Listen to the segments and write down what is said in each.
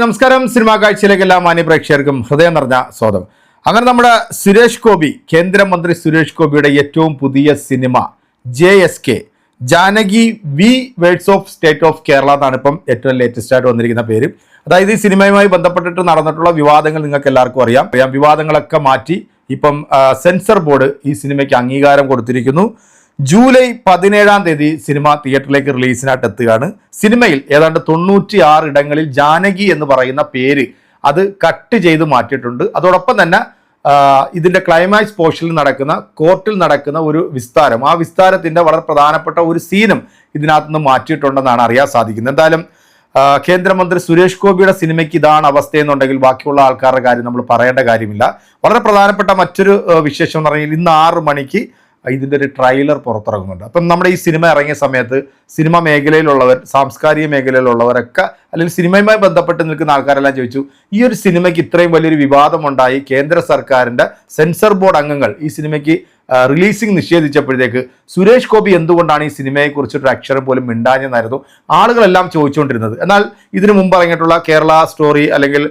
നമസ്കാരം. സിനിമാ കാഴ്ചയിലേക്ക് എല്ലാ മാന്യ പ്രേക്ഷകർക്കും ഹൃദയം നിറഞ്ഞ സ്വാഗതം. അങ്ങനെ നമ്മുടെ സുരേഷ് ഗോപി കേന്ദ്രമന്ത്രി സുരേഷ് ഗോപിയുടെ ഏറ്റവും പുതിയ cinema J S K. Janaki V versus of state of Kerala എന്നാണ് ഇപ്പം ഏറ്റവും ലേറ്റസ്റ്റ് ആയിട്ട് വന്നിരിക്കുന്ന പേര്. അതായത് ഈ സിനിമയുമായി ബന്ധപ്പെട്ടിട്ട് നടന്നിട്ടുള്ള വിവാദങ്ങൾ നിങ്ങൾക്ക് എല്ലാവർക്കും അറിയാം. അറിയാം വിവാദങ്ങളൊക്കെ മാറ്റി ഇപ്പം സെൻസർ ബോർഡ് ഈ സിനിമയ്ക്ക് അംഗീകാരം കൊടുത്തിരിക്കുന്നു. ജൂലൈ പതിനേഴാം തീയതി സിനിമ തിയേറ്ററിലേക്ക് റിലീസിനായിട്ട് എത്തുകയാണ്. സിനിമയിൽ ഏതാണ്ട് തൊണ്ണൂറ്റി ആറ് ഇടങ്ങളിൽ ജാനകി എന്ന് പറയുന്ന പേര് അത് കട്ട് ചെയ്ത് മാറ്റിയിട്ടുണ്ട്. അതോടൊപ്പം തന്നെ ഇതിന്റെ ക്ലൈമാക്സ് പോർഷനിൽ നടക്കുന്ന കോർട്ടിൽ നടക്കുന്ന ഒരു വിസ്താരം ആ വിസ്താരത്തിന്റെ വളരെ പ്രധാനപ്പെട്ട ഒരു സീനും ഇതിനകത്ത് നിന്ന് മാറ്റിയിട്ടുണ്ടെന്നാണ് അറിയാൻ സാധിക്കുന്നത്. എന്തായാലും കേന്ദ്രമന്ത്രി സുരേഷ് ഗോപിയുടെ സിനിമയ്ക്ക് ഇതാണ് അവസ്ഥയെന്നുണ്ടെങ്കിൽ ബാക്കിയുള്ള ആൾക്കാരുടെ കാര്യം നമ്മൾ പറയേണ്ട കാര്യമില്ല. വളരെ പ്രധാനപ്പെട്ട മറ്റൊരു വിശേഷം എന്ന് പറഞ്ഞാൽ ഇന്ന് ആറ് മണിക്ക് ഇതിന്റെ ഒരു ട്രെയിലർ പുറത്തിറങ്ങുന്നുണ്ട്. അപ്പം നമ്മുടെ ഈ സിനിമ ഇറങ്ങിയ സമയത്ത് സിനിമ മേഖലയിലുള്ളവർ സാംസ്കാരിക മേഖലയിലുള്ളവരൊക്കെ അല്ലെങ്കിൽ സിനിമയുമായി ബന്ധപ്പെട്ട് നിൽക്കുന്ന ആൾക്കാരെല്ലാം ചോദിച്ചു ഈ ഒരു സിനിമയ്ക്ക് ഇത്രയും വലിയൊരു വിവാദമുണ്ടായി. കേന്ദ്ര സർക്കാരിന്റെ സെൻസർ ബോർഡ് അംഗങ്ങൾ ഈ സിനിമയ്ക്ക് റിലീസിംഗ് നിഷേധിച്ചപ്പോഴത്തേക്ക് സുരേഷ് ഗോപി എന്തുകൊണ്ടാണ് ഈ സിനിമയെക്കുറിച്ചൊരു അക്ഷരം പോലും മിണ്ടാഞ്ഞെന്നായിരുന്നു ആളുകളെല്ലാം ചോദിച്ചുകൊണ്ടിരുന്നത്. എന്നാൽ ഇതിനു മുമ്പ് ഇറങ്ങിയിട്ടുള്ള കേരള സ്റ്റോറി അല്ലെങ്കിൽ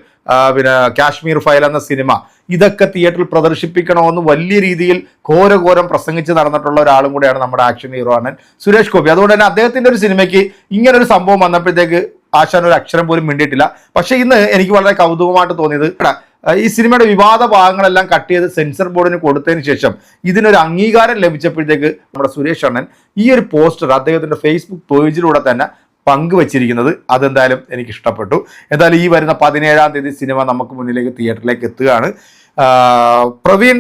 പിന്നെ കാശ്മീർ ഫയൽ എന്ന സിനിമ ഇതൊക്കെ തിയേറ്ററിൽ പ്രദർശിപ്പിക്കണമെന്ന് വലിയ രീതിയിൽ ഘോരഘോരം പ്രസംഗിച്ച് നടന്നിട്ടുള്ള ഒരാളും കൂടെയാണ് നമ്മുടെ ആക്ഷൻ ഹീറോ ആണ് സുരേഷ് ഗോപി. അതുകൊണ്ട് തന്നെ അദ്ദേഹത്തിന്റെ ഒരു സിനിമയ്ക്ക് ഇങ്ങനെ ഒരു സംഭവം വന്നപ്പോഴത്തേക്ക് ആശാൻ ഒരു അക്ഷരം പോലും മിണ്ടിയിട്ടില്ല. പക്ഷേ ഇന്ന് എനിക്ക് വളരെ കൗതുകമായിട്ട് തോന്നിയത് ഈ സിനിമയുടെ വിവാദ ഭാഗങ്ങളെല്ലാം കട്ട് ചെയ്ത് സെൻസർ ബോർഡിന് കൊടുത്തതിന് ശേഷം ഇതിനൊരു അംഗീകാരം ലഭിച്ചപ്പോഴത്തേക്ക് നമ്മുടെ സുരേഷ് അണ്ണൻ ഈ ഒരു പോസ്റ്റർ അദ്ദേഹത്തിന്റെ ഫേസ്ബുക്ക് പേജിലൂടെ തന്നെ പങ്കുവച്ചിരിക്കുന്നത് അതെന്തായാലും എനിക്ക് ഇഷ്ടപ്പെട്ടു എന്തായാലും ഈ വരുന്ന പതിനേഴാം തീയതി സിനിമ നമുക്ക് മുന്നിലേക്ക് തിയേറ്ററിലേക്ക് എത്തുകയാണ്. പ്രവീൺ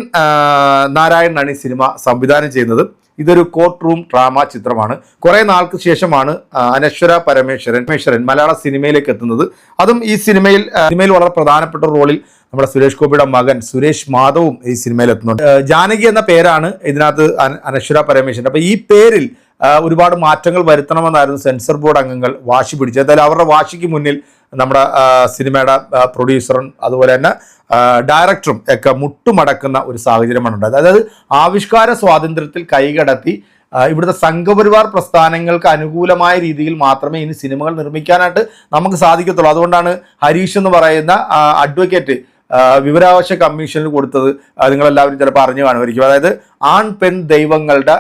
നാരായണനാണ് ഈ സിനിമ സംവിധാനം ചെയ്യുന്നത്. ഇതൊരു കോർട്ട് റൂം ഡ്രാമ ചിത്രമാണ്. കുറേ നാൾക്ക് ശേഷമാണ് അനശ്വര പരമേശ്വരൻ പരമേശ്വരൻ മലയാള സിനിമയിലേക്ക് എത്തുന്നത്. അതും ഈ സിനിമയിൽ സിനിമയിൽ വളരെ പ്രധാനപ്പെട്ട റോളിൽ നമ്മുടെ സുരേഷ് ഗോപിയുടെ മകൻ സുരേഷ് മാധവും ഈ സിനിമയിൽ എത്തുന്നുണ്ട്. ജാനകി എന്ന പേരാണ് ഇതിനകത്ത് അന- അനശ്വര പരമേശ്വരൻ. അപ്പൊ ഈ പേരിൽ ഒരുപാട് മാറ്റങ്ങൾ വരുത്തണമെന്നായിരുന്നു സെൻസർ ബോർഡ് അംഗങ്ങൾ വാശി പിടിച്ചത്. എന്തായാലും അവരുടെ വാശിക്ക് മുന്നിൽ നമ്മുടെ സിനിമയുടെ പ്രൊഡ്യൂസറും അതുപോലെ തന്നെ ഡയറക്ടറും ഒക്കെ മുട്ടുമടക്കുന്ന ഒരു സാഹചര്യമാണ് ഉണ്ടായത് അതായത് ആവിഷ്കാര സ്വാതന്ത്ര്യത്തിൽ കൈകടത്തി ഇവിടുത്തെ സംഘപരിവാർ പ്രസ്ഥാനങ്ങൾക്ക് അനുകൂലമായ രീതിയിൽ മാത്രമേ ഇനി സിനിമകൾ നിർമ്മിക്കാനായിട്ട് നമുക്ക് സാധിക്കത്തുള്ളൂ. അതുകൊണ്ടാണ് ഹരീഷ് എന്ന് പറയുന്ന അഡ്വക്കേറ്റ് വിവരാവകാശ കമ്മീഷനിൽ കൊടുത്തത്. നിങ്ങളെല്ലാവരും ചിലപ്പോൾ അറിഞ്ഞു കാണുമായിരിക്കും. അതായത് ആൺ പെൺ ദൈവങ്ങളുടെ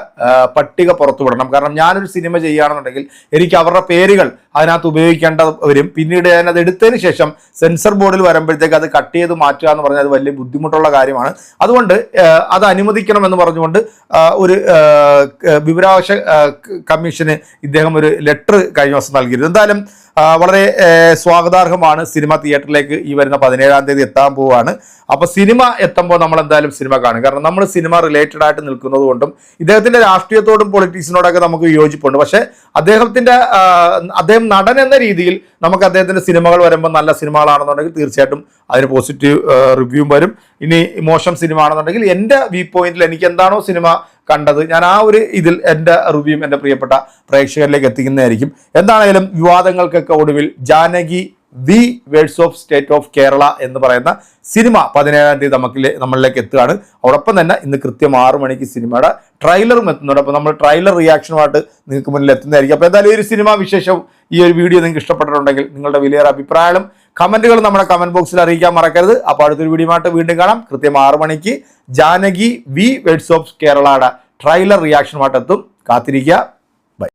പട്ടിക പുറത്തുവിടണം കാരണം ഞാനൊരു സിനിമ ചെയ്യുകയാണെന്നുണ്ടെങ്കിൽ എനിക്ക് അവരുടെ പേരുകൾ അതിനകത്ത് ഉപയോഗിക്കേണ്ട വരും. പിന്നീട് ഞാനത് എടുത്തതിന് ശേഷം സെൻസർ ബോർഡിൽ വരുമ്പോഴത്തേക്ക് അത് കട്ട് ചെയ്ത് മാറ്റുക എന്ന് പറഞ്ഞാൽ അത് വലിയ ബുദ്ധിമുട്ടുള്ള കാര്യമാണ്. അതുകൊണ്ട് അത് അനുവദിക്കണം എന്ന് പറഞ്ഞുകൊണ്ട് ഒരു വിവരാവകാശ കമ്മീഷന് ഇദ്ദേഹം ഒരു ലെറ്റർ കഴിഞ്ഞ ദിവസം നൽകിയിരുന്നു. എന്തായാലും വളരെ സ്വാഗതാർഹമാണ് സിനിമ തിയേറ്ററിലേക്ക് ഈ വരുന്ന പതിനേഴാം തീയതി എത്താൻ പോവുകയാണ്. അപ്പോൾ സിനിമ എത്തുമ്പോൾ നമ്മൾ എന്തായാലും സിനിമ കാണും. കാരണം നമ്മൾ സിനിമ റിലേറ്റഡ് ആയിട്ട് നിൽക്കുന്നത് കൊണ്ടും ഇദ്ദേഹത്തിന്റെ രാഷ്ട്രീയത്തോടും പൊളിറ്റിക്സിനോടൊക്കെ നമുക്ക് യോജിപ്പുണ്ട്. പക്ഷേ അദ്ദേഹത്തിന്റെ അദ്ദേഹം നടൻ എന്ന രീതിയിൽ നമുക്ക് അദ്ദേഹത്തിന്റെ സിനിമകൾ വരുമ്പോൾ നല്ല സിനിമകളാണെന്നുണ്ടെങ്കിൽ തീർച്ചയായിട്ടും അതിന് പോസിറ്റീവ് റിവ്യൂ വരും. ഇനി മോശം സിനിമ ആണെന്നുണ്ടെങ്കിൽ എന്റെ വ്യൂ പോയിന്റിൽ എനിക്ക് എന്താണോ സിനിമ കണ്ടത് ഞാൻ ആ ഒരു ഇതിൽ എന്റെ റിവ്യൂം എന്റെ പ്രിയപ്പെട്ട പ്രേക്ഷകരിലേക്ക് എത്തിക്കുന്നതായിരിക്കും. എന്താണെങ്കിലും വിവാദങ്ങൾക്കൊക്കെ ഒടുവിൽ Janaki V versus of state of Kerala എന്ന് പറയുന്ന സിനിമ പതിനേഴാം തീയതി നമുക്ക് നമ്മളിലേക്ക് എത്തുകയാണ്. അതോടൊപ്പം തന്നെ ഇന്ന് കൃത്യം ആറു മണിക്ക് സിനിമയുടെ ട്രailer-ഉം എത്തുന്നുണ്ട്. അപ്പോൾ നമ്മൾ ട്രെയിലർ റിയാക്ഷനുമായിട്ട് നിങ്ങൾക്ക് മുന്നിൽ എത്തുന്നതായിരിക്കും. അപ്പോൾ എന്തായാലും ഈ ഒരു സിനിമ വിശേഷം ഈ ഒരു വീഡിയോ നിങ്ങൾക്ക് ഇഷ്ടപ്പെട്ടിട്ടുണ്ടെങ്കിൽ നിങ്ങളുടെ വലിയൊരു അഭിപ്രായങ്ങളും കമന്റുകൾ നമ്മുടെ കമന്റ് ബോക്സിൽ അറിയിക്കാൻ മറക്കരുത്. അപ്പോൾ അടുത്തൊരു വീഡിയോ ആയിട്ട് വീണ്ടും കാണാം. കൃത്യം ആറു മണിക്ക് ജാനകി വി വേഡ്സ് ഓഫ് കേരളയുടെ ട്രെയിലർ റിയാക്ഷനുമായിട്ട് എത്തും. കാത്തിരിക്കുക.